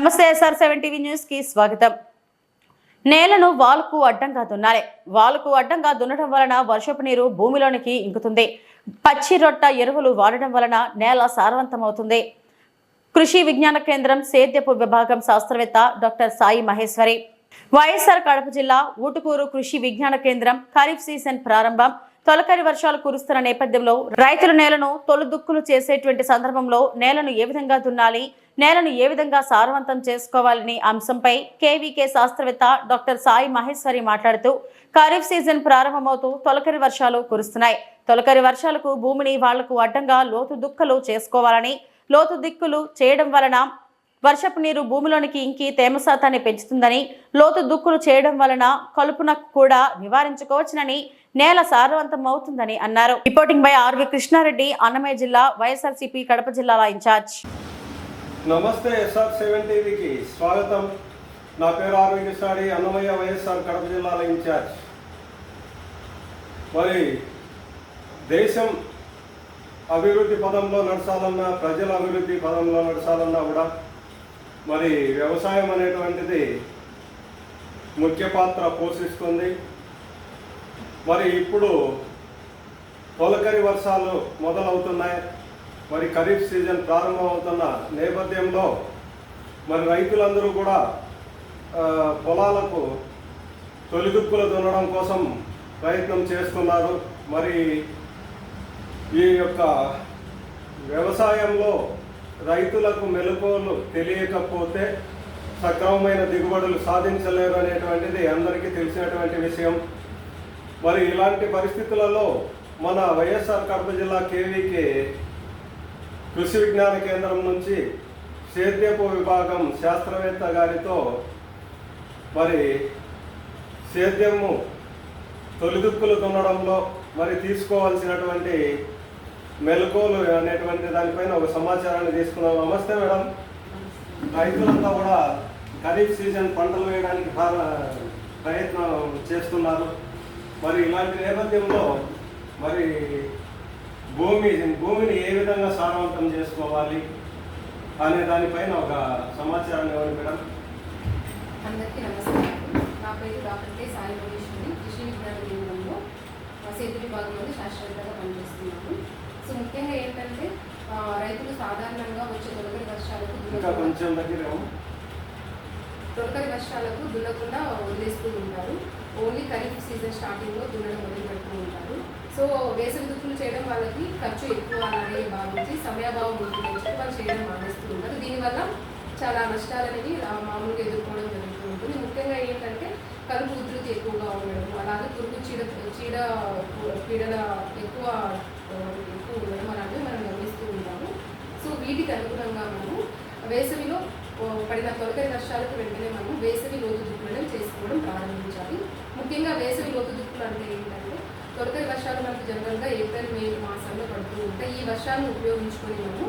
నమస్తే SR seven TV స్వాగతం. నేలను వాలుకు అడ్డంగా దున్నాలి. వాలుకు అడ్డంగా దున్నడం వలన వర్షపు నీరు భూమిలోనికి ఇంకుతుంది. పచ్చి రొట్ట ఎరువులు వాడడం వలన నేల సారవంతమవుతుంది. కృషి విజ్ఞాన కేంద్రం సేద్యపు విభాగం శాస్త్రవేత్త డాక్టర్ సాయి మహేశ్వరి. వైఎస్ఆర్ కడప జిల్లా ఊటుకూరు కృషి విజ్ఞాన కేంద్రం ఖరీఫ్ సీజన్ ప్రారంభం. తొలకరి వర్షాలు కురుస్తున్న నేపథ్యంలో రైతుల నేలను తొలుదుక్కులు చేసేటువంటి సందర్భంలో నేలను ఏ విధంగా దున్నాలి నేలను ఏ విధంగా సారవంతం చేసుకోవాలని అంశంపై కేవీకే శాస్త్రవేత్త డాక్టర్ సాయి మహేశ్వరి మాట్లాడుతూ ఖరీఫ్ సీజన్ ప్రారంభమవుతూ తొలకరి వర్షాలు కురుస్తున్నాయి. తొలకరి వర్షాలకు భూమిని వాళ్ళకు అడ్డంగా లోతు దుక్కలు చేసుకోవాలని లోతు దిక్కులు చేయడం వలన వర్షపు నీరు భూమిలోనికి ఇంకి తేమ శాతాన్ని పెంచుతుందని లోతు దుక్కులు చేయడం వలన కలుపున కూడా నివారించుకోవచ్చునని నేల సారవంతం అవుతుందని అన్నారు. Reporting by RV Krishna Reddy Annamayya జిల్లా వైఎస్ఆర్సీపీ కడప జిల్లాల ఇన్ఛార్జ్. నమస్తే ఎస్ఆర్ సెవెన్ టీవీకి స్వాగతం. నా పేరు ఆర్వి సాడి అన్నమయ్య వైఎస్ఆర్ కడప జిల్లాల ఇన్ఛార్జ్. మరి దేశం అభివృద్ధి పదంలో నడచాలన్నా ప్రజల అభివృద్ధి పదంలో నడచాలన్నా కూడా మరి వ్యవసాయం అనేటువంటిది ముఖ్య పాత్ర పోషిస్తుంది. మరి ఇప్పుడు తొలకరి వర్షాలు మొదలవుతున్నాయి. మరి ఖరీఫ్ సీజన్ ప్రారంభమవుతున్న నేపథ్యంలో మరి రైతులందరూ కూడా పొలాలకు తొలిదుక్కులు దున్నడం కోసం ప్రయత్నం చేస్తున్నారు. మరి ఈ యొక్క వ్యవసాయంలో రైతులకు మెలకువలు తెలియకపోతే సక్రమమైన దిగుబడులు సాధించలేరు అనేటువంటిది అందరికీ తెలిసినటువంటి విషయం. మరి ఇలాంటి పరిస్థితులలో మన వైఎస్ఆర్ కడప జిల్లా కేవీకి కృషి విజ్ఞాన కేంద్రం నుంచి సేద్యపు విభాగం శాస్త్రవేత్త గారితో మరి సేద్యము తొలిదుక్కులు దున్నడంలో మరి తీసుకోవాల్సినటువంటి మెలకువలు అనేటువంటి దానిపైన ఒక సమాచారాన్ని తీసుకున్నాం. నమస్తే మేడం. రైతులంతా కూడా ఖరీఫ్ సీజన్ పంటలు వేయడానికి ప్రయత్నం చేస్తున్నారు. మరి ఇలాంటి నేపథ్యంలో మరి భూమి భూమిని ఏ విధంగా సారవంతం చేసుకోవాలి అనే దానిపైన ఒక సమాచారాన్ని ఇవ్వండి మేడం. అందరికీ నమస్కారం నా పేరు డాక్టర్ కే సాయి మహేశ్వరి కృషి విజ్ఞాన కేంద్రంలో ఆ, సేతు విభాగంలో శాస్త్రవేత్తగా పనిచేస్తున్నాను. సో ముఖ్యంగా ఏంటంటే రైతులు సాధారణంగా వచ్చే తొలకరి వర్షాలకు ఇంకా కొంచెం దగ్గర తొలకరి వర్షాలకు దున్నకుండా వదిలేస్తూ ఉంటారు. ఓన్లీ ఖరీఫ్ సీజన్ స్టార్టింగ్లో దున్నడం మొదలు పెడుతూ ఉంటారు. సో వేసవి దుక్కులు చేయడం వాళ్ళకి ఖర్చు ఎక్కువ అని భావించి సమయాభావం చెప్పి వాళ్ళు చేయడం మానేస్తూ ఉంటారు. దీనివల్ల చాలా నష్టాలు అనేవి ఆ, మామూలుగా ఎదుర్కోవడం జరుగుతూ ఉంటుంది. ముఖ్యంగా ఏంటంటే కలుపు ఉధృతి ఎక్కువగా ఉండడం అలాగే పురుగు చీడ చీడ పీడల ఎక్కువ ఎక్కువ ఉండడం అలాంటివి మనం గమనిస్తూ ఉంటాము. సో వీటికి అనుగుణంగా మనము వేసవిలో పడిన తొలకరి వర్షాలకు వెంటనే మనం వేసవి లోతు దుక్కులను చేసుకోవడం ప్రారంభించాలి. ముఖ్యంగా వేసవి లోతు దుక్కులు అంటే ఏంటంటే తొలకరి వర్షాలు మనకు జనరల్గా ఏప్రిల్ మే మాసంలో పడుతూ ఉంటాయి. ఈ వర్షాలను ఉపయోగించుకొని మనము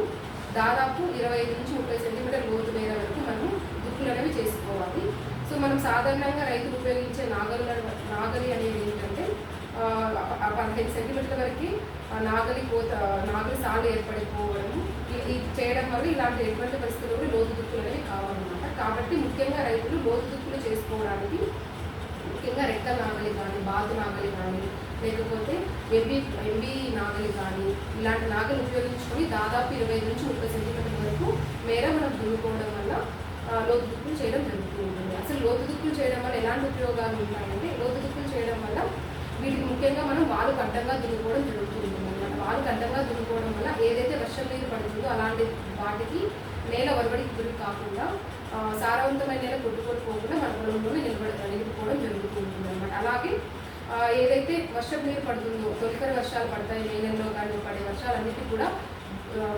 దాదాపు ఇరవై ఐదు నుంచి ముప్పై సెంటీమీటర్ లోతు మేర వరకు మనము దుక్కులు అనేవి చేసుకోవాలి. సో మనం సాధారణంగా రైతులు ఉపయోగించే నాగలి నాగలి అనేది ఏంటంటే ఆ, పదిహేను సెంటీమీటర్ల వరకు నాగలి కోత నాగలి సాగు ఏర్పడిపోవడం ఇది చేయడం వల్ల ఇలాంటి ఎటువంటి పరిస్థితుల్లో కూడా లోతు దుక్కులు అనేవి కావాలన్నమాట కాబట్టి ముఖ్యంగా రైతులు లోతు దుక్కులు చేసుకోవడానికి ముఖ్యంగా రెక్క నాగలి కానీ బాతు నాగలి కానీ లేకపోతే ఎంబీ ఎంబీ నాగలి కానీ ఇలాంటి నాగలు ఉపయోగించుకొని దాదాపు ఇరవై నుంచి ముప్పై సెంటీమీటర్ల వరకు మేర మనం దున్నుకోవడం వల్ల లోతుదుక్కులు లోతు దుక్కులు చేయడం జరుగుతూ ఉంటుంది అసలు లోతు దుక్కులు చేయడం వల్ల ఎలాంటి ఉపయోగాలు ఉంటాయంటే లోతు దుక్కులు చేయడం వల్ల వీటికి ముఖ్యంగా మనం వాలు అడ్డంగా దున్నుకోవడం జరుగుతూ ఉంటుంది అన్నమాట. వాలు అడ్డంగా దున్నుకోవడం వల్ల ఏదైతే వర్షం నీరు పడుతుందో అలాంటి వాటికి నేల ఒరబడికి గురి కాకుండా సారవంతమైన నేల కొట్టుకోకపోకుండా మన పొలంలోనే నిలబడి నిలుపుకోవడం జరుగుతూ ఉంటుంది అనమాట అలాగే ఏదైతే వర్షం నీరు పడుతుందో తొలికర వర్షాలు పడతాయి మే నెలలో కానీ పడే వర్షాలన్నిటి కూడా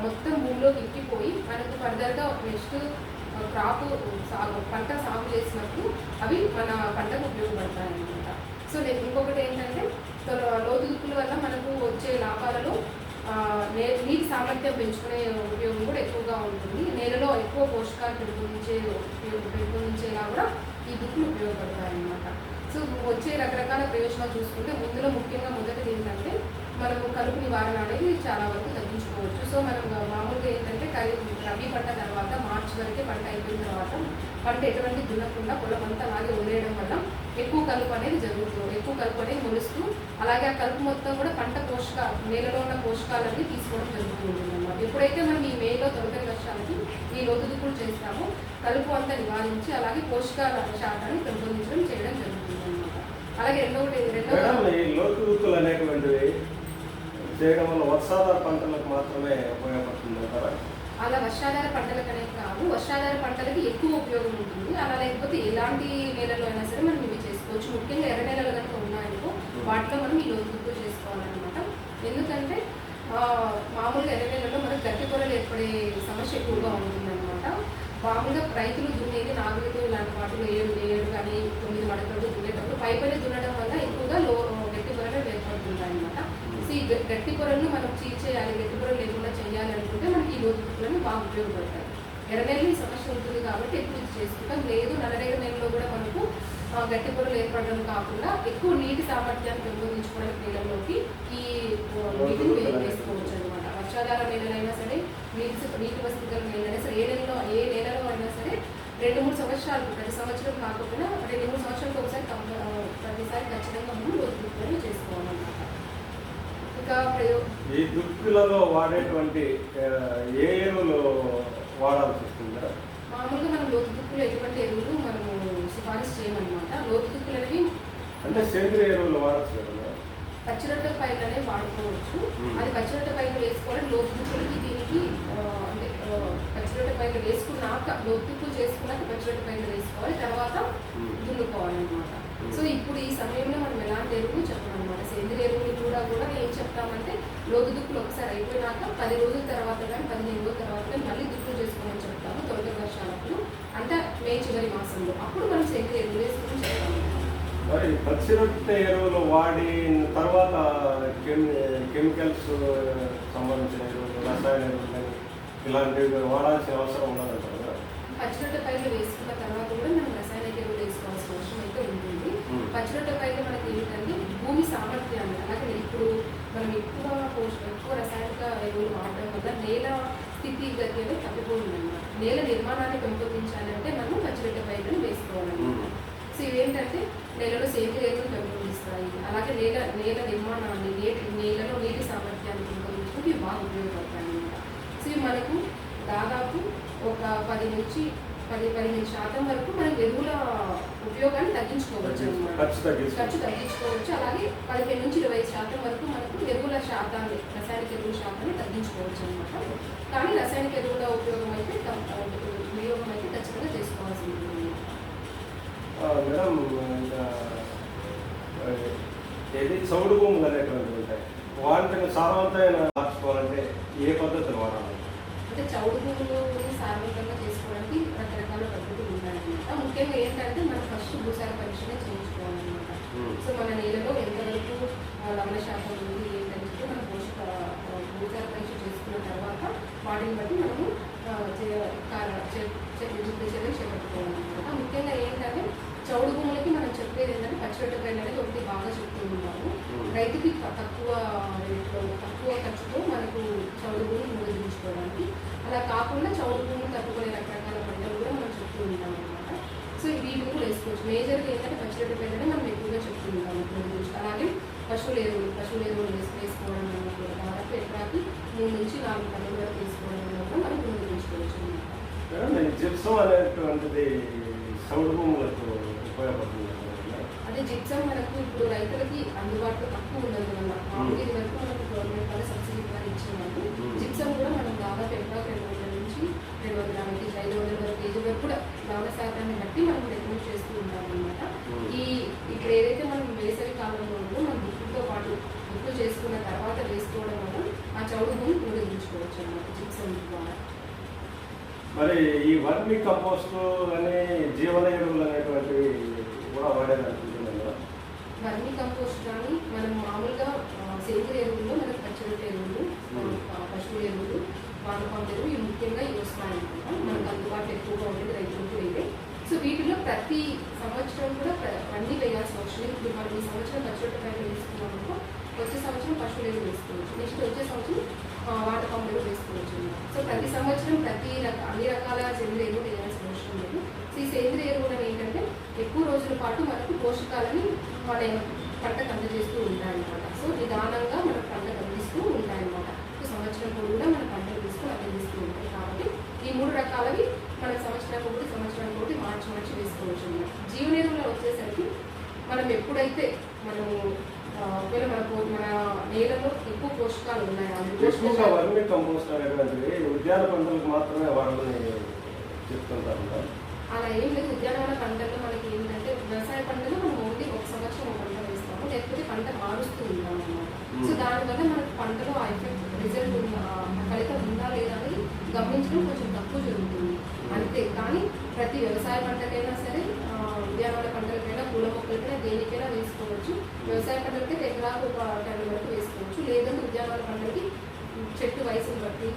మొత్తం భూమిలోకి ఎక్కిపోయి మనకు ఫర్దర్గా నెక్స్ట్ క్రాప్ సాగు పంట సాగు చేసినప్పుడు అవి మన పంటకు ఉపయోగపడతాయి అన్నమాట సో నేను ఇంకొకటి ఏంటంటే తొల- లోతు దుక్కుల వల్ల మనకు వచ్చే లాభాలలో నే నీటి సామర్థ్యం పెంచుకునే ఉపయోగం కూడా ఎక్కువగా ఉంటుంది. నేలలో ఎక్కువ పోషకాలు పెంపొందించే ఉపయోగం పెంపొందించేలా కూడా ఈ దుక్కులు ఉపయోగపడతాయి అన్నమాట సో వచ్చే రకరకాల ప్రయోజనాలు చూసుకుంటే ముందులో ముఖ్యంగా మొదటిది ఏంటంటే మనము కలుపు నివారణ అనేది చాలా వరకు తగ్గించుకోవచ్చు. సో మనం మామూలుగా ఏంటంటే ఖరీఫ్ రబీ పంట తర్వాత మార్చి వరకే పంట అయిపోయిన తర్వాత పంట ఎటువంటి దున్నకుండా పొలం అంతా అలాగే వదిలేయడం వల్ల ఎక్కువ కలుపు అనేది జరుగుతుంది ఎక్కువ కలుపు అనేది మొలుస్తూ అలాగే ఆ కలుపు మొత్తం కూడా పంట పోషక నేలలో ఉన్న పోషకాలన్నీ తీసుకోవడం జరుగుతూ ఉంటుంది అన్నమాట ఎప్పుడైతే మనం ఈ మేలో తొలగని వర్షాలకి ఈ లోతుదుకులు చేస్తామో కలుపు అంతా నివారించి అలాగే పోషకాల శాతాన్ని పెంపొందించడం చేయడం జరుగుతుంది అన్నమాట అలాగే రెండవ రెండవ అనేటువంటివి చేయడం వల్ల వర్షాధార పంటలకు మాత్రమే ఉపయోగపడుతుంది అంటారా? అలా వర్షాధార పంటలకు అనేది కాదు వర్షాధార పంటలకి ఎక్కువ ఉపయోగం ఉంటుంది. అలా లేకపోతే ఎలాంటి నేలలో అయినా సరే మనం ఇవి చేసుకోవచ్చు. ముఖ్యంగా ఎర్ర నేలలు కనుక ఉన్నాయనుకో వాటిలో మనం ఈ లోతుగుత్తు చేసుకోవాలన్నమాట. ఎందుకంటే మామూలుగా ఎర్ర నేలలో మనకు గట్టి పొరలు ఏర్పడే సమస్య ఎక్కువగా ఉంటుందన్నమాట. మామూలుగా రైతులు దున్నేది నాలుగు ఇలాంటి వాటిలో ఏడు ఏడు కానీ తొమ్మిది మడకలు దున్నేటప్పుడు పైపైన దున్న దున్నడం వల్ల ఎక్కువగా లో గట్టి పొరలు ఏర్పడుతుంటాయి అనమాట సో ఈ గ- గట్టి పొరలను మనం చీల్చేయాలి గట్టి పొరలు లేకుండా చేయాలనుకుంటే మనకి ఈ లోతులను బాగా ఉపయోగపడతాయి. ఎర్రనేళ్ళు ఈ సమస్య ఉంటుంది కాబట్టి ఎక్కువ ఇది చేసుకుంటాం. లేదు నల్లరేగ నెలలో కూడా మనకు గట్టి పొరలు ఏర్పడడం కాకుండా ఎక్కువ నీటి సామర్థ్యాన్ని పెంపొందించుకోవడానికి నీళ్ళలోకి ఈ నీటిని వేసుకోవచ్చు అనమాట వర్షాధార నేలలైనా సరే నీటి నీటి వసతి గల నేలైనా సరే ఏ నెలలో ఏ నేలలో అయినా సరే రెండు మూడు సంవత్సరాలు ప్రతి సంవత్సరం కాకపోయినా రెండు మూడు సంవత్సరాలకు ఒకసారి ప్రతిసారి ఖచ్చితంగా మనం లోతులను చేసుకోవాలన్నమాట. ఇంకా ఈ దుక్కులలో వాడేటువంటి ఏ ఎరువులు వాడాల్సి వస్తుందా? మామూలుగా మనం లోతు దుక్కులు ఎటువంటి ఎరువులు మనము సిఫారసు చేయమన్నమాట. లోతు దుక్కులు అనేవి అంటే సేంద్రియ ఎరువులు వాడచ్చు కదా పచ్చిరొట్ట పైరు అనేవి వాడుకోవచ్చు. అది పచ్చిరొట్ట పైరు వేసుకోవడం లోతు దుక్కులకి దీనికి అంటే పచ్చిరొట్ట పైరు వేసుకున్నాక లోతు దుక్కులు చేసుకున్నాక పచ్చిరొట్ట పైరు వేసుకోవాలి. తర్వాత. దున్నుకోవాలన్నమాట. సో ఇప్పుడు ఈ సమయంలో మనం ఎలాంటి ఎరువులు చెప్పమన్నమాట. సేంద్రియ ఎరువులు కూడా కూడా ఏం చెప్తామంటే లోతు దుక్కులు ఒకసారి అయిపోయినాక పది రోజుల తర్వాత కానీ పదిహేను రోజుల తర్వాత కానీ మళ్ళీ దుక్కులు చేసుకోమని చెప్తాము తొలగ వర్షాలప్పుడు అంటే మే చివరి మాసంలో. అప్పుడు మనం సేంద్రియ ఎరువులు వేసుకుని చెప్తాము. మరి పచ్చి రొట్టె ఎరువులు వాడిన తర్వాత కెమి కెమికల్స్ సంబంధించిన ఎరువులు రసాయన ఎరువులు ఇలాంటివి వాడాల్సిన అవసరం కదా? పచ్చిరొట్ట పైర్లు వేసుకున్న తర్వాత కూడా మనం రసాయనిక ఎరువులు వేసుకోవాల్సిన అవసరం అయితే ఉంటుంది పైర్లు మనకి ఏంటంటే భూమి సామర్థ్యాన్ని అలాగే ఇప్పుడు మనం ఎక్కువ పోష ఎక్కువ రసాయనిక ఎరువులు వాడడం వల్ల నేల స్థితి గతి అనేది తగ్గిపోతుంది అన్నమాట నేల నిర్మాణాన్ని పెంపొందించాలంటే మనం పచ్చిరొట్ట పైర్లను వేసుకోవాలన్నమాట. సో ఇవేంటంటే నేలలో సేంద్రియ ఎరువులు పెంపొందిస్తాయి. అలాగే నేల నేల నిర్మాణాన్ని నేటి నేలలో నీటి సామర్థ్యాన్ని పెంపొందించడానికి ఇవి బాగా ఉపయోగపడతాయి సో ఇవి మనకు దాదాపు ఒక పది నుంచి పది పదిహేను శాతం వరకు మనం ఎరువుల ఉపయోగాన్ని తగ్గించుకోవచ్చు ఖర్చు తగ్గించుకోవచ్చు. అలాగే పదిహేను నుంచి ఇరవై శాతం వరకు మనకు ఎరువుల శాతాన్ని రసాయనిక ఎరువుల శాతాన్ని తగ్గించుకోవచ్చు అనమాట కానీ రసాయనిక ఎరువుల ఉపయోగం అయితే వినియోగం అయితే ఖచ్చితంగా చేసుకోవాల్సి ఉంటుంది మేడం ఏది? చౌడు భూములు అనేటువంటివి ఉంటాయి? వాటిని సారవంతమైన మార్చుకోవాలంటే ఏ పద్ధతులు వాడాలి? అంటే చౌడు భూములు సార్వత్రికంగా చేసుకోవడానికి రకరకాల పద్ధతులు ఉన్నాయన్నమాట ముఖ్యంగా ఏంటంటే మనం ఫస్ట్ భూసార పరీక్షనే చేయించుకోవాలన్నమాట. మ్మ్. సో మన నేలలో ఎంతవరకు లవణ శాతం ఉంది ఏంటని చెప్పి మనం పోషక భూసార పరీక్ష చేసుకున్న తర్వాత వాటిని బట్టి మనము చర్యలు చేపట్టుకోవాలన్నమాట. ముఖ్యంగా ఏంటంటే చౌడు భూములకి మనం చెప్పేది ఏంటంటే పచ్చిరొట్ట పైన అనేది ఒకటి బాగా చెప్తూ ఉన్నాము. రైతుకి తక్కువ రేట్లో తక్కువ ఖర్చుతో మనకు చౌడు భూమిని మూడించుకోవడానికి అలా కాకుండా చౌడు భూమిని తట్టుకునే రకరకాల పంటలు కూడా మనం చెప్తూ అనమాట వీటిని కూడా వేసుకోవచ్చు. మేజర్గా ఏంటంటే పచ్చిరొట్ట పైన మనం ఎక్కువగా చెప్తూ ఉంటాం మూడించు అలాగే పశువుల ఎరువులు పశువుల ఎరువులు వేసి వేసుకోవడం వల్ల దాదాపు ఎకరాకి మూడు నుంచి నాలుగు టన్నుల వరకు వేసుకోవడం వల్ల మనం జిప్సం అనేటువంటిది భూములకు ఉపయోగపడుతుంది కదా? అదే జిప్సం మనకు ఇప్పుడు రైతులకి అందుబాటులో తక్కువ మామూలుగా ఇది వరకు మనకు గవర్నమెంట్ వాళ్ళ సబ్సిడీ ద్వారా ఇచ్చేవాళ్ళు. మ్మ్. జిప్సం కూడా మనం దాదాపు ఎకరాకు రెండు వందల నుంచి రెండు వందల కేజీ ఐదు వందల వరకు కేజీ వరకు కూడా లవణ శాతాన్ని బట్టి మనం రికమెండ్ చేస్తూ ఉంటాం అనమాట. ఈ ఇప్పుడు ఏదైతే మనం వేసవి కాలంలో ఉందో మనం దుక్కుతో పాటు దుక్కు చేసుకున్న తర్వాత వేసుకోవడం వల్ల ఆ చౌడు భూమి పూరించుకోవచ్చు అనమాట జిప్సం ద్వారా మరి ఈ వర్మి కంపోస్ట్ అనే జీవన ఎరువులు అనేటువంటివి కూడా వాడేది అనుకుంటున్నాను కదా? వర్మి కంపోస్ట్ కానీ మనం మామూలుగా సేంద్రియ ఎరువుల్లో మనకి పచ్చిరొట్ట ఎరువులు పశువుల ఎరువులు వానపాము ఎరువు ఇవి ముఖ్యంగా ఇవి వస్తాయన్నమాట మనకు అందుబాటులో ఎక్కువగా ఉండేది రైతులకు అయితే సో వీటిలో ప్రతి సంవత్సరం కూడా అన్ని వేయాల్సి వచ్చింది ఇప్పుడు మనం ఈ సంవత్సరం పచ్చిరొట్ట పైన వేసుకున్నాం అనుకో వచ్చే సంవత్సరం పశువులు పశువుల ఎరువు వేసుకోవచ్చు. నెక్స్ట్ వచ్చే సంవత్సరం వాటర్ పంప్ ఎరువు వేసుకోవచ్చు సో ప్రతి సంవత్సరం ప్రతి రకం అన్ని రకాల సేంద్రియ ఎరువులు వేయాల్సిన అవసరం లేదు. సో ఈ సేంద్రియ ఎరువులు ఏంటంటే ఎక్కువ రోజుల పాటు మనకు పోషకాలని మన పంటకు అందజేస్తూ ఉంటాయన్నమాట. సో నిదానంగా మన పంటకు అందిస్తూ ఉంటాయన్నమాట. సో సంవత్సరం కూడా మన పంటలు తీసుకుని అందిస్తూ ఉంటాయి కాబట్టి ఈ మూడు రకాలవి మన సంవత్సరం ఒకటి సంవత్సరం ఒకటి మార్చి మార్చి వేసుకోవచ్చు అన్నమాట. జీవన ఎరువులు వచ్చేసరికి మనం ఎప్పుడైతే మనము ఒకవేళ మన పో- మన నేలలో ఎక్కువ పోషకాలు ఉన్నాయి ఎక్కువగా పోషకాలు వర్మి కంపోస్ట్ అనేటువంటిది ఉద్యాన పంటలకు మాత్రమే వాడాలని చెప్తుంటారు కదా. అలా ఏం లేదు. ఉద్యానవన పంటల్లో మనకి ఏంటంటే వ్యవసాయ పంటలు మనం ఓన్లీ ఒక సంవత్సరం ఒక పంట వేస్తాము లేకపోతే పంట మారుస్తూ ఉంటాం అన్నమాట సో దానివల్ల మనకు పంటలో ఆ ఎఫెక్ట్ రిజల్ట్ ఫలితం ఉందా లేదా అని గమనించడం కొంచెం తక్కువ జరుగుతుంది. అంతే. కానీ ప్రతి వ్యవసాయ పంటకైనా సరే ఉద్యానవన పంటలకైనా పూల మొక్కలకైనా దేనికైనా వేసుకోవచ్చు. వ్యవసాయ పంటలకి ఎకరాకు ఒక టన్ వరకు వేసుకోవచ్చు. లేదంటే ఉద్యానవన పంటలకి చెట్టు వయసుని బట్టి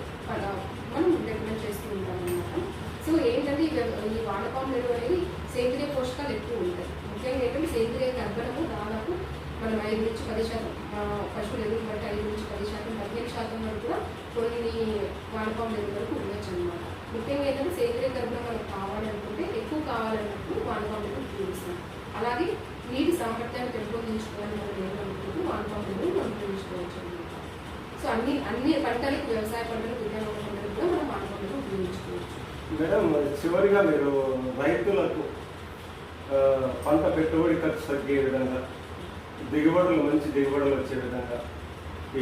మనం రికమెండ్ చేస్తూ ఉంటాం అన్నమాట సో ఏంటంటే ఈ వ్య- ఈ వానపాము ఎరువు అనేది సేంద్రియ పోషకాలు ఎక్కువ ఉంటాయి. ముఖ్యంగా ఏంటంటే సేంద్రియ కర్బనము దాదాపు మనం ఐదు నుంచి పది శాతం ఆ, పశువుల ఎరువులు బట్టి ఐదు నుంచి పది శాతం పదిహేను శాతం వరకు కూడా కొన్ని వానపాము ఎరువు వరకు ఉండొచ్చు అనమాట ముఖ్యంగా ఏంటంటే సేంద్రియ కర్బనం మనకు కావాలనుకుంటే ఎక్కువ కావాలన్నప్పుడు వానపాము ఉపయోగిస్తాం. అలాగే నీటి సామర్థ్యాన్ని పెంపొందించుకోవాలని మనం ఏమనుకుంటూ వానపాము మనం ఉపయోగించుకోవచ్చు అనమాట సో అన్ని అన్ని పంటలకు వ్యవసాయ పంటలకు ఉద్యాన పంటలకు కూడా మనం వానపాము ఉపయోగించుకోవచ్చు. మేడం చివరిగా మీరు రైతులకు పంట పెట్టుబడి ఖర్చు తగ్గే విధంగా దిగుబడులు మంచి దిగుబడులు వచ్చే విధంగా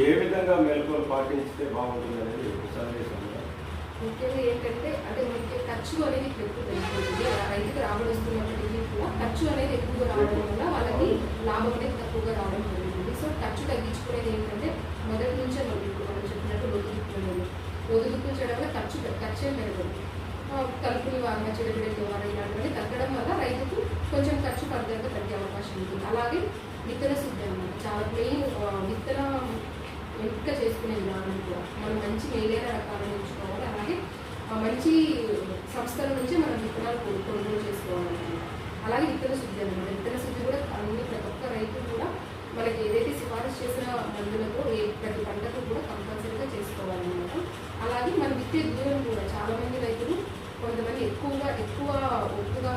ఏ విధంగా మెలకువలు పాటించితే బాగుంటుంది అనేది సందేశం. ముఖ్యంగా ఏంటంటే అంటే ముఖ్య ఖర్చు అనేది ఎక్కువ పెరిగిపోతుంది రైతుకి రాబడి వస్తున్నప్పటికీ కూడా ఖర్చు అనేది ఎక్కువగా రావడం వల్ల వాళ్ళకి లాభం అనేది తక్కువగా రావడం జరుగుతుంది. సో ఖర్చు తగ్గించుకునేది ఏంటంటే మొదటి నుంచే మనం చెప్పినట్టు ఒదుగుతున్నాము ఒదుగుతూ చేయడం వల్ల ఖర్చు పె- ఖర్చు ఏం పెరగదు. కలుపులు కలుపుని వారణ చెడుగుడి వారణ ఇలాంటివన్నీ తగ్గడం వల్ల రైతుకు కొంచెం ఖర్చు ఫర్దర్గా తగ్గే అవకాశం ఉంటుంది. అలాగే విత్తన శుద్ధి అన్నమాట చాలా మెయిన్ విత్తన ఎంపిక చేసుకునే విధానం కూడా. మనం మంచి మేలైన రకాలను ఎంచుకోవాలి అలాగే మంచి సంస్థల నుంచి మనం విత్తనాలు కొనుగోలు చేసుకోవాలన్నమాట. అలాగే విత్తన శుద్ధి అన్నమాట విత్తన శుద్ధి కూడా అన్ని ప్రతి ఒక్క రైతు కూడా మనకి ఏదైతే సిఫారసు చేసిన మందులతో ఏ ప్రతి పంటకు కూడా కంపల్సరీగా చేసుకోవాలన్నమాట. అలాగే మన విత్తే దూరం కూడా చాలామంది రైతులు కొంతమంది ఎక్కువగా ఎక్కువ ఒప్పుగా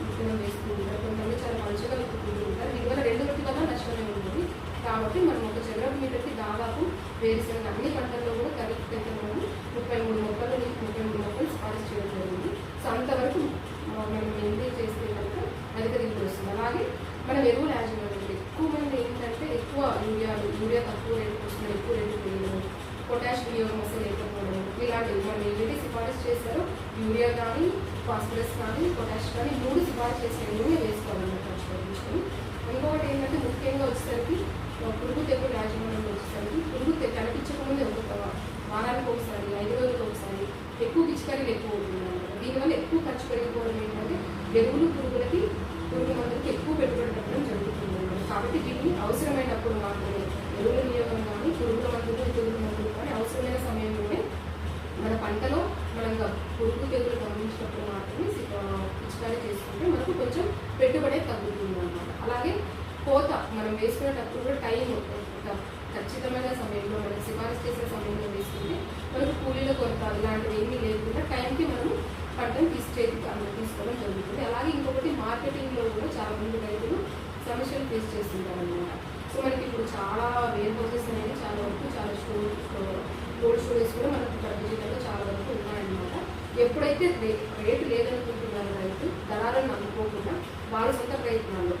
విత్తనం వేసుకుంటారు కొంతమంది చాలా మంచిగా విత్తుకుంటూ ఉంటారు. దీనివల్ల రెండు రొట్టి వల్ల నష్టమే ఉంటుంది కాబట్టి మనం ఒక చదరపు మీటర్కి దాదాపు వేరుశనగ అన్ని పంటల్లో కూడా ఖరీఫ్ అయితే మనం ముప్పై మూడు మొక్కలు ముప్పై మూడు మొక్కలు సిఫారసు చేయడం జరిగింది. సో అంతవరకు మనం మెయింటైన్ చేస్తే కనుక అధిక దిగుబడి వస్తుంది. అలాగే మనం ఎరువుల యాజమాన్యం ఎక్కువ మంది ఏంటంటే ఎక్కువ యూరియాలు యూరియా తక్కువ రేటు వస్తుంది ఎక్కువ రేటు వేయడం పొటాష్ వినియోగం అసలు లేకపోవడం ఇలాంటివి మనం ఏదైతే సిఫారసు చేస్తారో యూరియా కానీ ఫాస్ఫరస్ కానీ పొటాష్ కానీ మూడు సిఫారసు చేసిన ఎరువునే వేసుకోవాలన్నమాట. ఇంకొకటి ఏంటంటే ముఖ్యంగా వచ్చేసరికి పురుగు తెగులు యాజమాన్యం వచ్చేసరికి పురుగు తె- కనిపించకముందే ఒక వారానికి ఒకసారి ఐదు రోజులకు ఒకసారి ఎక్కువ పిచికారీలు ఎక్కువ అవుతుంది దీనివల్ల ఎక్కువ ఖర్చు పెరిగిపోవడం ఏంటంటే ఎరువులు పురుగులకి పురుగు మందులకి ఎక్కువ పెట్టుబడి పెట్టడం జరుగుతుంది అన్నమాట కాబట్టి వీటిని అవసరమైనప్పుడు మాత్రమే ఎరువుల వినియోగం కానీ పురుగుల మందులు పురుగుల మందులు కానీ అవసరమైన సమయంలోనే మన పంటలో మనం గ- పురుగు తెగులు గమనించినప్పుడు మాత్రమే సి- ఆ, పిచికారీ చేసుకుంటే మనకు కొంచెం పెట్టుబడి తగ్గుతుంది అనమాట అలాగే కోత మనం వేసుకునేటప్పుడు కూడా టైం ఒక ఖచ్చితమైన సమయంలో మనం సిఫారసు చేసే సమయంలో వేసుకుంటే మనకు కూలీల కొరత ఇలాంటివి ఏమీ లేకుండా టైంకి మనం పంటను తీసి చేతికి అన్న తీసుకోవడం జరుగుతుంది అలాగే ఇంకొకటి మార్కెటింగ్లో కూడా చాలా మంది రైతులు సమస్యలు ఫేస్ చేస్తుంటారనమాట సో మనకి ఇప్పుడు చాలా వేర్ హౌసెస్ అనేవి చాలా వరకు చాలా స్టోర్ కోల్డ్ స్టోరేజ్ కూడా మనకు ప్రతి జిల్లాలో చాలా వరకు ఉన్నాయన్నమాట. ఎప్పుడైతే రే రేటు లేదనుకుంటున్నారు రైతు దళాలను నమ్ముకోకుండా వాళ్ళ సొంత ప్రయత్నాలు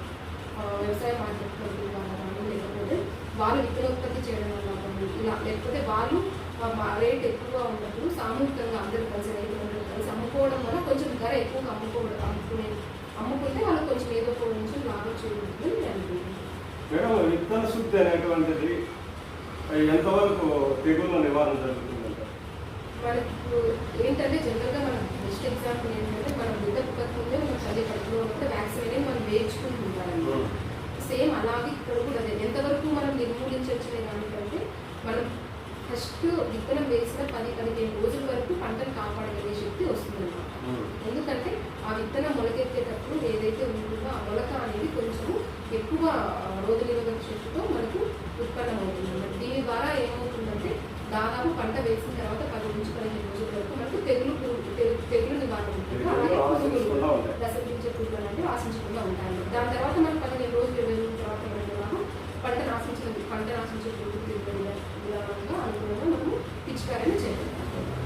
వ్యవసాయ మార్కెట్ కమిటీ కానీ లేకపోతే వాళ్ళు విత్తనోత్పత్తి చేయడం వల్ల కానీ ఇలా లేకపోతే వాళ్ళు మా రేట్ ఎక్కువగా ఉన్నప్పుడు సామూహికంగా అందరూ కలిసి రైతులందరూ కలిసి అమ్ముకోవడం వల్ల కొంచెం ధర ఎక్కువగా అమ్ముకోవడం అమ్ముకునే అమ్ముకుంటే వాళ్ళకి కొంచెం ఏదో ఒక కొంచెం లాభం చేయబడుతుంది నేను అనుకుంటున్నాను మేడం విత్తన శుద్ధి అనేటువంటిది ఎంతవరకు తెగుళ్ళ నివారణ జరుగుతుందంట? మనకు ఏంటంటే జనరల్గా మనం బెస్ట్ ఎగ్జాంపుల్ ఏంటంటే మనం పుట్టకముందే మనం చదివే కడుపులో ఉన్నప్పుడు వ్యాక్సిన్ అనేది మనం వేయించుకుంటుంటారండి సేమ్ అలాగే ఇక్కడ కూడా అదే. ఎంతవరకు మనం నిర్మూలించవచ్చు దానికంటే మనం ఫస్ట్ విత్తనం వేసిన పది పదిహేను రోజుల వరకు పంటను కాపాడగలిగే శక్తి వస్తుందన్నమాట. ఎందుకంటే విత్తనం మొలకెత్తేటప్పుడు ఏదైతే ఉంటుందో ఆ మొలక అనేది కొంచెం ఎక్కువ రోగ నిరోధక శక్తితో మనకు ఉత్పన్నమవుతుంది. అన్నమాట దీని ద్వారా ఏమవుతుందంటే దాదాపు పంట వేసిన తర్వాత పది నుంచి పదిహేను రోజుల వరకు మనకు తెగులు పురుగు- తెగులు